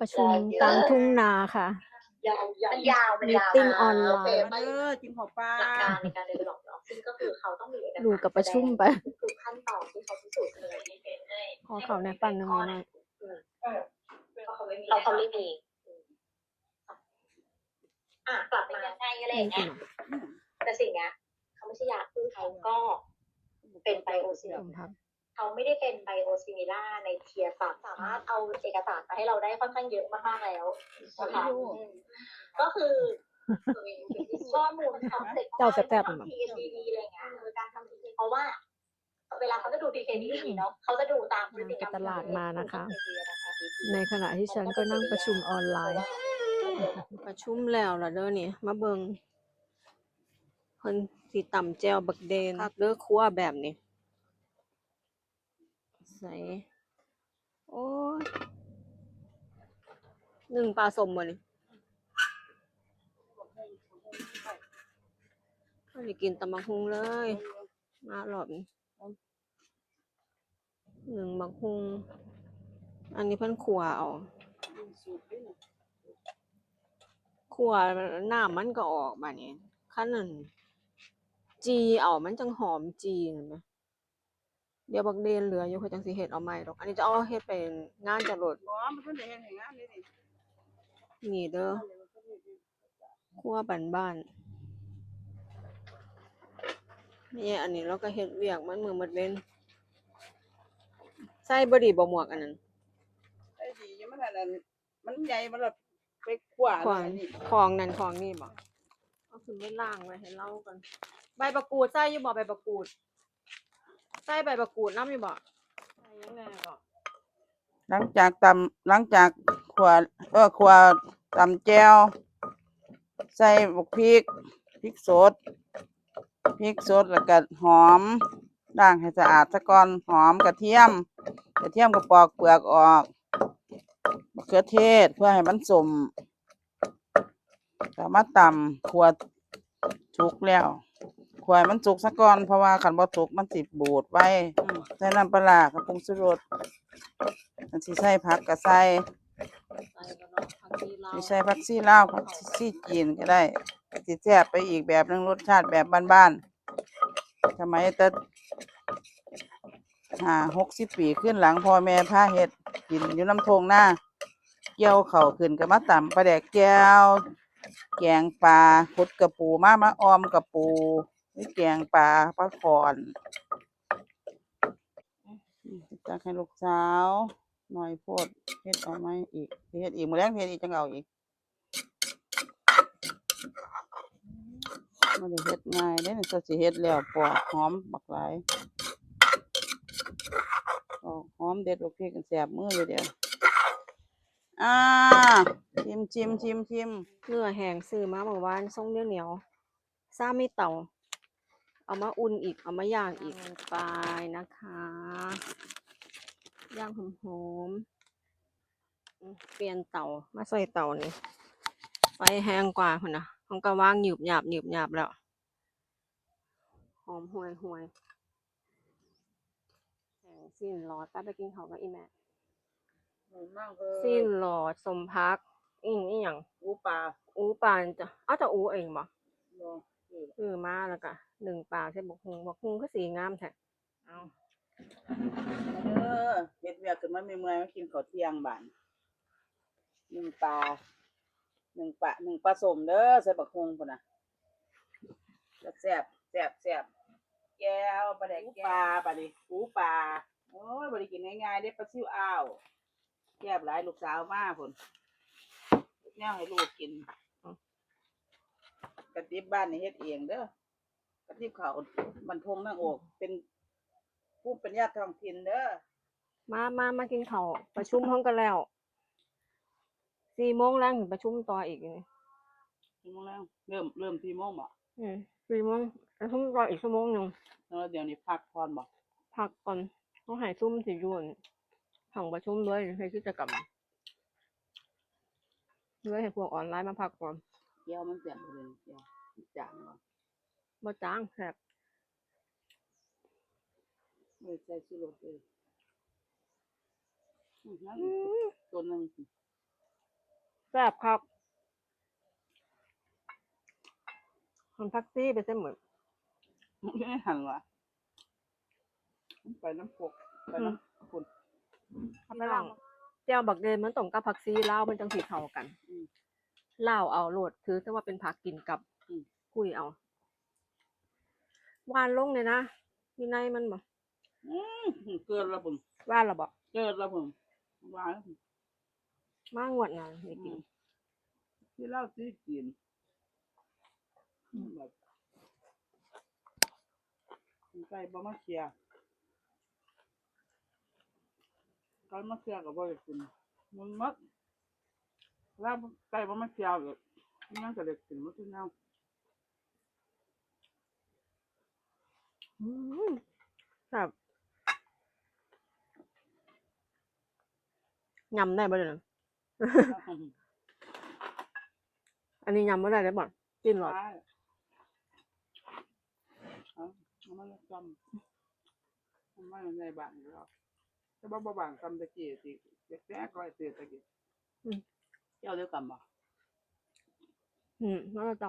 ประชุมกลางทุ่งนาค่ะยาวยาวมันยาวมันยาว Meeting ออนไลน์โเคมาเด้อกินข้าวปลาหลักการในการเดินหลอกเนาะซึ่งก็คือเขาต้องมีเอกสารดูกับประชุมไป คือขั้นตอนที่เขาพิสูจน์เลยขอเขาในปั้นหนึงหน่อยเราเขาไม่มีอะกลับมาใช่อะไรอย่างเงี้ยแต่สิ่งเนี้ยเขาไม่ใช่ยาคือเขาก็เป็นไบโอซิผมพับ เขาไม่ได้เป็นไบโอซิมิล่าในเทียร์สามสามารถเอาเอกสารมาให้เราได้ค่อนข้างเยอะมากๆแล้วนะคะอืมก็คือข้อมูลของเด็กเจ้าสแตปทำ PKPD อะไรเงี้ยคือการทำ PK เพราะว่า เวลาเขาจะดู PKPD เนาะเขาจะดูตามพฤติกรรมมาจากตลาดมานะคะ ในขณะที่ฉันก็นั่งประชุมออนไลน์ ประชุมแล้วล่ะเด้อนี่มาเบิงเพิ่นสิต่ำแจวบักเดนคักเด้อครัวแบบนี้ ใส่โอ้ยหนึ่งปลาสมบ่นี่ก็ได้กินตำบักฮุงเลย มาหลอบหนึ่งบักฮุง อันนี้เพิ่นขัวเอาขัวน้ำมันก็ออกมานี่ขั้นนั้นจีเอามันจังหอมจีเห็นไหม เดี๋ยวบักเดนเหลืออยู่เขาจังสิเฮ็ดเอาใหม่ดอก อันนี้จะเอาเฮ็ดเป็นงานจรดบ่มันเพิ่นได้เฮ็ดให้งานนี่นี่นี่เด้อครัวบ้านบ้านนี่อันนี้เราก็เฮ็ดเวียกมันมือหมดเว้นใส่บ่ดีบ่หมวกอันนั้นไอ้ดีอยู่มันอันนั้นมันใหญ่มันละไปขวาของอันนี้ของนั่นของนี่บ่เอาขึ้นไปล่างไว้ให้เล่ากันใบประกูดใส่อยู่บ่ใบประกูด ใส่ใบประกูดน้ำอยู่บ่ใส่ยังไงบ่หลังจากตำหลังจากขวาเออขวาตำแจ่วใส่บักพริกพริกสดพริกสดแล้วก็หอมล้างให้สะอาดซะก่อนหอมกระเทียม กระเทียมก็ปอกเปลือกออกมะเขือเทศเพื่อให้มันสมก็มาตำขวดสุกแล้ว ขวายมันสุกซะก่อนเพราะว่าขันบ่สุกมันสิบูดไว้ใส่น้ำปลาร้ากับผงชูรสมันสิใส่ผักก็ใส่ใส่บ่เนาะผักชีลาวสิใส่ผักชีลาวผักชีจีนก็ได้สิแซ่บไปอีกแบบหนึงรสชาติแบบบ้านๆสมัยแต่ห้าหกสิบปีขึ้นหลังพ่อแม่พาเฮ็ดกินอยู่น้ำทงหน้าเกี่ยวเข่าวขึ้นก็มาตำปลาแดกแก้วแกงปลาขุดกระปูมามาออมกระปู นี่แกงปลาปลาคอนจักให้ลูกสาวหน่อยโพดเฮ็ดเอาไหมอีกเฮ็ดอีกมือแรงเฮ็ดอีกจังเอาอีกมันได้เฮ็ดง่ายเด้นี่จะสิเฮ็ดแล้วปอกหอมบักหลายปอกหอมเด็ดบักพริกกันแสบมืออยเดียวอ่าชิมชิมชิมชิมเนื้อแห้งซื้อมาเมื่อวานทรงเหนียวเหนียวซ่าไม่เต่า เอามาอุ่นอีก เอามาย่างอีกไปนะคะ ย่างหอมๆอืมเปลี่ยนเตามาใส่เตานี่ไฟแห้งกว่าคนนะมันก็ว่างหยุบหยาบหยุบหยาบแล้ว หอมห่วยห่วยแห้งสิ้นรอดป้าไปกินเขาวกับอีแม่สิ้นหลอดสมพักอิงอีหยังอูปลาอูปานจะอ้าวแต่อูเองบ่บ่ เออคือมาแล้วก็หนึ่งปลาใช่บกฮุงบกฮุงก็สีงามแท้เอาเด้อเฮ็ดเวียกขึ้นมาเมื่อยๆมากินข้าวเที่ยงบ้านหนึ่งปลาหนึ่งปลาหนึ่งปลาสมเด้อใส่บักฮวงพุ่นน่ะแล้วแซ่บแซ่บแซ่บแก้วปลาแดกปลาปลาดิหูปลาโอ้ยบ่ได้กินง่ายๆเด้ปลาซิวอ้าวแซ่บหลายลูกสาวมาพุ่นแนวให้ลูกกิน กระติบบ้านนี่เฮ็ดเองเด้อกระติบข้าวบรรทงนางโอก เป็นผู้เป็นญาติท้องถิ่นเด้อมามามากินข้าวประชุมห้องกันแล้วสี่โมงแรงถึงประชุมต่ออีกนี่ชั่วโมงแล้วเริ่มเริ่มสี่โมงบ่อืมสี่โมงประชุมต่ออีกชั่วโมงหนึ่งแล้วเดี๋ยวนี้พักพรบ่พักก่อนต้องใหายซุ่มสิอยวนห้องประชุมด้วยให้กิจกรรมด้วยให้พวกออนไลน์มาพักก่อน แก้วมันเสียบไปเลยแก้วจางบ่บ่จ้างแซ่บไม่ใส่ชูรสเลยอือนั่นตัวหนึงสิแซ่บครับมันพักซี่ไปเส้นเหมือนไม่ได้หันวะไปน้ำปกไปน้ำคุณเขาไปลองเจ้าบักเดนมันตรงกับผักซีเล่าวมันจังสีเข้ากันอืม เล่าวเอาโหลดถือแต่ว่าเป็นผักกินกับอืมคุยเอาหวานลงเลยนะมีในมันบ่อืมเกินแล้วผมหวานหรอบ่เกินแล้วผมวางแล้วผมมางวดนะนี่กินที่เล่าที่กินแบบไก่บะมะเขียไก่มะเขียกับบ่อยกินมันมัด แล้วไก่บะมะเขียแบบนั่งกับเด็กกินมันที่แนวอืมแบบยำได้บ่เลยนะ อันนี้ยำไม่ได้เลยบ่กินหรอใช่เอาเอามันจำมันไม่ในบ้านอยู่แล้วแต่บ่บ่บางจำตะกี้สิแจ๊กๆก็ไอ้เตือตะกี้เจ้าเดียวกันบ่อืม แล้วเราจะ